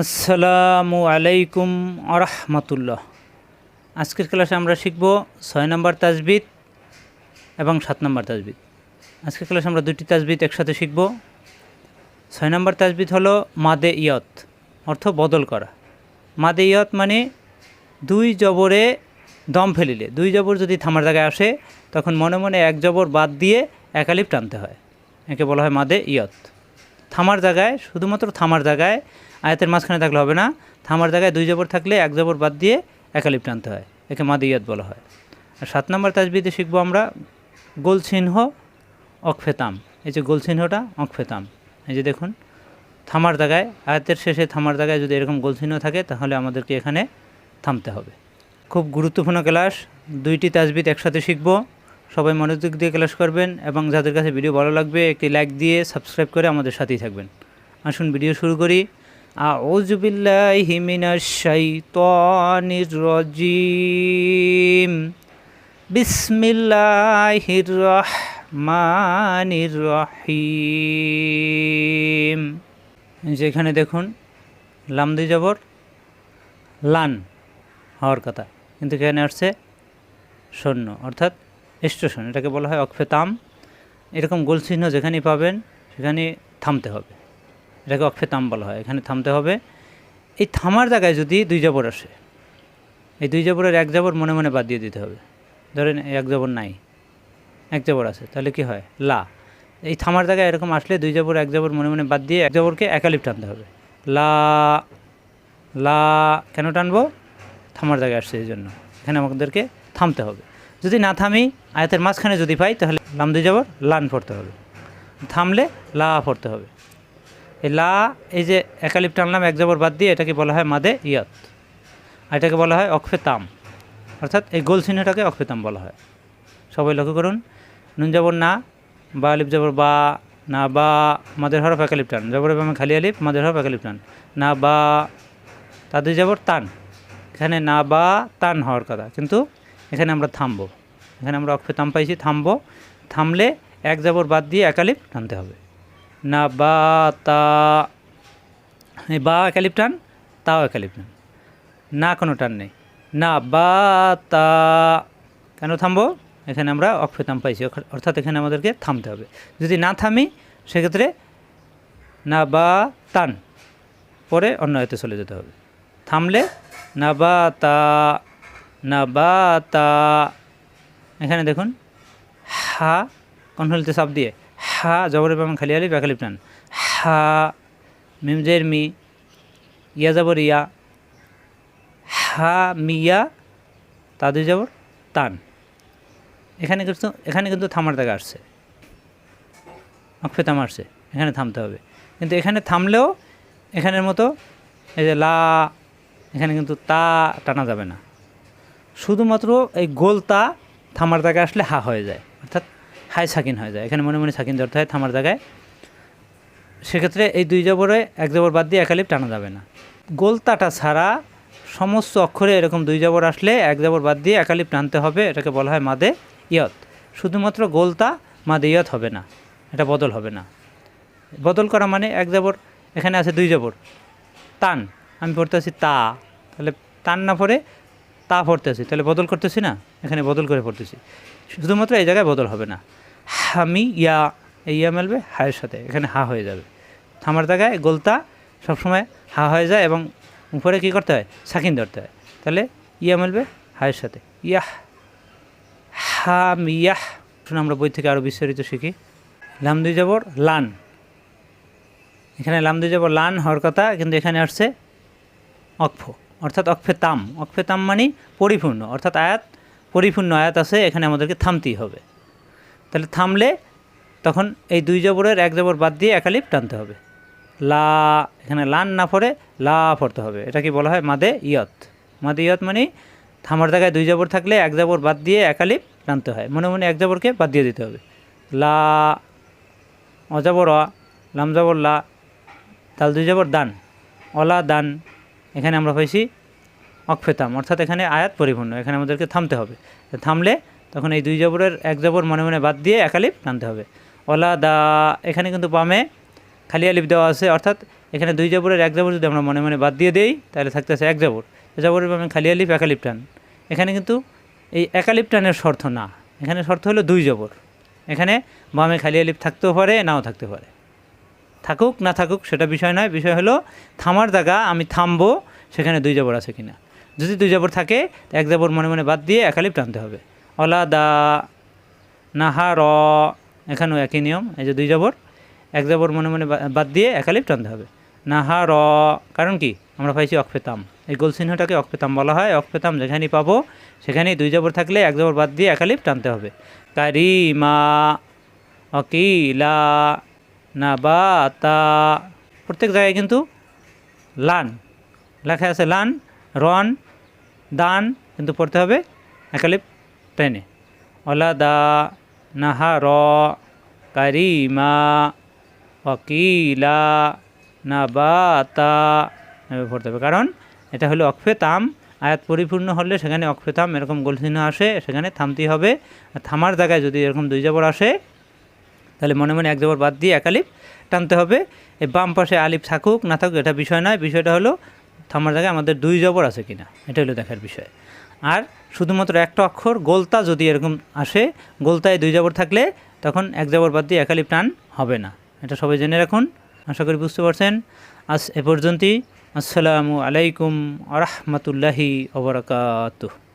আসসালামু আলাইকুম আরহামতুল্লাহ। আজকের ক্লাসে আমরা শিখব ছয় নম্বর তাজবিদ এবং সাত নম্বর তাজবিদ। আজকের ক্লাসে আমরা দুটি তাজবিদ একসাথে শিখব। ছয় নম্বর তাজবিদ হলো মাদে ইয়ত, অর্থ বদল করা। মাদে ইয়ত মানে দুই জবরে দম ফেলিলে, দুই জবর যদি থামার জায়গায় আসে, তখন মনে মনে এক জবর বাদ দিয়ে একালিপ টানতে হয়। একে বলা হয় মাদে ইয়ত। থামার জায়গায়, শুধুমাত্র থামার জায়গায়, আয়াতের মাঝখানে থাকলে হবে না, থামার জায়গায় দুই জবর থাকলে এক জবর বাদ দিয়ে একালিপ টানতে হয়, একে মাদিয়াত বলা হয়। আর সাত নম্বর তাজবিদে শিখব আমরা গোল চিহ্ন এই যে গোল চিহ্নটা এই যে দেখুন, থামার জায়গায়, আয়াতের শেষে থামার জায়গায় যদি এরকম গোল চিহ্ন থাকে, তাহলে আমাদেরকে এখানে থামতে হবে। খুব গুরুত্বপূর্ণ ক্লাস, দুইটি তাজবিদ একসাথে শিখব। সবাই মনোযোগ দিয়ে ক্লাস করবেন এবং যাদের কাছে ভিডিও ভালো লাগবে, একটি লাইক দিয়ে সাবস্ক্রাইব করে আমাদের সাথেই থাকবেন। আসুন ভিডিও শুরু করি। যেখানে দেখুন, লাম যাবর লান হওয়ার কথা। কিন্তু এখানে আসছে শূন্য, অর্থাৎ স্টেশন, এটাকে বলা হয় অক্ষে অক্ষেতাম এরকম গোল চিহ্ন যেখানেই পাবেন সেখানে থামতে হবে। এটাকে অক্ষে অক্ষেতাম বলা হয়, এখানে থামতে হবে। এই থামার জায়গায় যদি দুই জবর আসে, এই দুই জবরের এক জবর মনে মনে বাদ দিয়ে দিতে হবে। ধরেন এক জবর নাই, এক জবর আছে, তাহলে কি হয়? লা। এই থামার জায়গায় এরকম আসলে দুই জবর, এক জবর মনে মনে বাদ দিয়ে এক জবরকে একালিপ টানতে হবে। লা লা কেন টানবো? থামার জায়গায় আসছে এই জন্য। এখানে আমাদেরকে থামতে হবে। যদি না থামি, আয়াতের মাঝখানে যদি পাই, তাহলে লাম দুই জবর লান পড়তে হবে। থামলে লা পড়তে হবে। এই লা, এই যে একালিপ টানলাম এক জবর বাদ দিয়ে এটাকে বলা হয় মাদে ইয়াত। আর এটাকে বলা হয় অক্ষেতাম অর্থাৎ এই গোল চিহ্নটাকে অক্ষেতাম বলা হয়। সবাই লক্ষ্য করুন, নুন জবর না, বা আলিপ জবর বা, না বা, মাদের হরফ একালিপ টান জবর আমি খালি আলিপ মাদের হরফ একালিপ টান না বা, তাদের জবর তান। এখানে না বা, তান হওয়ার কথা। কিন্তু এখানে আমরা থামবো। এখানে আমরা অক্ষেতাম পাইছি, থামবো। থামলে এক জবর বাদ দিয়ে একালিপ টানতে হবে। না, বা, তা বা একালিপ টান, তাও একালিপ টান। না, কোনো টান নেই। না, বা, তা, কেন থামবো? এখানে আমরা অক্ষতাম পাইছি অর্থাৎ- এখানে আমাদেরকে থামতে হবে। যদি না থামি, সেক্ষেত্রে না, বা, টান। পরে অন্য এতে চলে যেতে হবে। থামলে না, বা, তা না বা তা এখানে দেখুন, হা কণ্ঠলিতে সাপ দিয়ে? হা জবরে পাবেন খালি আলিফ একালিপ টান। হা, মিমজের মি, ইয়া জবর ইয়া। হা মিয়া তাদের যাবর তান। এখানে কিন্তু এখানে কিন্তু থামার জায়গা আসছে। অক্ষে থাম আসছে, এখানে থামতে হবে। কিন্তু এখানে থামলেও এখানের মতো এই যে লা, এখানে কিন্তু তা টানা যাবে না। শুধুমাত্র এই গোলতা থামার জায়গায় আসলে হা হয়ে যায়, অর্থাৎ হাই সাকিন হয়ে যায়। এখানে মনে মনে সাকিন ধরতে হয় থামার জায়গায় সেক্ষেত্রে এই দুই জবরে এক জবর বাদ দিয়ে একালিপ টানা যাবে না। গোলতাটা ছাড়া সমস্ত অক্ষরে এরকম দুই জবর আসলে এক জবর বাদ দিয়ে একালিপ টানতে হবে, এটাকে বলা হয় মাদে ইয়ত। শুধুমাত্র গোলতা মাদে ইয়ত হবে না, এটা বদল হবে না। বদল করা মানে এক জবর, এখানে আছে দুই জবর। তান আমি পড়তে আছি তা। তাহলে তান না পড়ে তা পড়তেছি, তাহলে বদল করতেছি না? এখানে বদল করে পড়তেছি। শুধুমাত্র এই জায়গায় বদল হবে না। হামি, ইয়া, এই ইয়া মেলবে, হায়ের সাথে। এখানে হা হয়ে যাবে। থামার জায়গায় গোলতা সবসময় হা হয়ে যায় এবং উপরে কী করতে হয়? সাকিন ধরতে হয়। তাহলে ইয়া মেলবে, হায়ের সাথে। ইয়াহ, হাম, ইয়াহ। শুনে আমরা বই থেকে আরও বিস্তারিত শিখি। লাম দুই যাবর লান। এখানে লাম দুই যাবর লান হওয়ার কথা, কিন্তু এখানে আসছে অক্ফ। অর্থাৎ অক্ষে তাম। অক্ষে তাম মানে পরিপূর্ণ। অর্থাৎ আয়াত, পরিপূর্ণ আয়াত আছে, এখানে আমাদেরকে থামতেই হবে। তাহলে থামলে তখন এই দুই জবরের, এক জবর বাদ দিয়ে একালিপ টানতে হবে। লা, এখানে লান না পড়ে, লা পড়তে হবে। এটা কি বলা হয়? মাদে ইয়ত। মাদে ইয়ত মানে থামার জায়গায় দুই জবর থাকলে এক জবর বাদ দিয়ে একালিপ টানতে হয়। মনে মনে এক জবরকে বাদ দিয়ে দিতে হবে। লা অজাবর অ, লাম জবর লা, তাল দুই জবর দান। অলা দান। এখানে আমরা পাইছি অক্ষেতাম অর্থাৎ এখানে আয়াত পরিপূর্ণ, এখানে আমাদেরকে থামতে হবে। থামলে তখন এই দুই জবরের, এক জবর মনে মনে বাদ দিয়ে একালিপ টানতে হবে। অলা দা, এখানে কিন্তু বামে খালি আলিফ দেওয়া আছে, অর্থাৎ এখানে দুই জবরের, এক জবর যদি আমরা মনে মনে বাদ দিয়ে দেই, তাহলে থাকতে থাকতেছে এক জবর। জবরের বামে খালি আলিফ একালিপ টান। এখানে কিন্তু এই একালিপ টানের শর্ত না। এখানে শর্ত হলো দুই জবর। এখানে বামে খালি আলিফ থাকতেও পারে, নাও থাকতে পারে। থাকুক, না থাকুক, সেটা বিষয় নয়। বিষয় হলো, থামার জায়গা, আমি থামবো, সেখানে দুই জবর আছে কিনা। যদি দুই জবর থাকে এক জবর মনে মনে বাদ দিয়ে একালিপ টানতে হবে। অলা দা নাহা র এখানেও একই নিয়ম, এই যে দুই জবর, এক জবর মনে মনে বাদ দিয়ে একালিপ টানতে হবে। নাহা র কারণ কি? আমরা পাইছি অক্ষেতাম এই গোল চিহ্নটাকে অক্ষেতাম বলা হয়। অক্ষেতাম যেখানেই পাবো, সেখানেই দুই জবর থাকলে এক জবর বাদ দিয়ে একালিপ টানতে হবে। কারিমা, অকিলা নাবাতা। প্রত্যেক জায়গায় কিন্তু লান। লেখা আছে লান, রন, দান কিন্তু পড়তে হবে একালিপ টেনে অলাদা নাহা র কারিমা অকিলা নাবাতা এভাবে পড়তে হবে। কারণ এটা হলো অক্ষে তাম। আয়াত পরিপূর্ণ হলে সেখানে অক্ষে তাম এরকম গোলচিহ্ন আসে, সেখানে থামতেই হবে। আর থামার জায়গায় যদি এরকম দুই জবর আসে তাহলে মনে মনে এক জবর বাদ দিয়ে এক আলিফ টানতে হবে। এই বাম পাশে আলিফ থাকুক, না থাকুক, এটা বিষয় নয়। বিষয়টা হলো, থামার জায়গায় আমাদের দুই জবর আছে কিনা? এটা হলো দেখার বিষয়। আর শুধুমাত্র একটা অক্ষর, গোলতা যদি এরকম আসে, গোলতায় দুই জবর থাকলে তখন এক জবর বাদ দিয়ে এক আলিফ টান হবে না। এটা সবাই জেনে রাখুন। আশা করি বুঝতে পারছেন। আজ এ পর্যন্তই। আসসালামু আলাইকুম আরহামতুল্লাহি ওবরাকাতুহ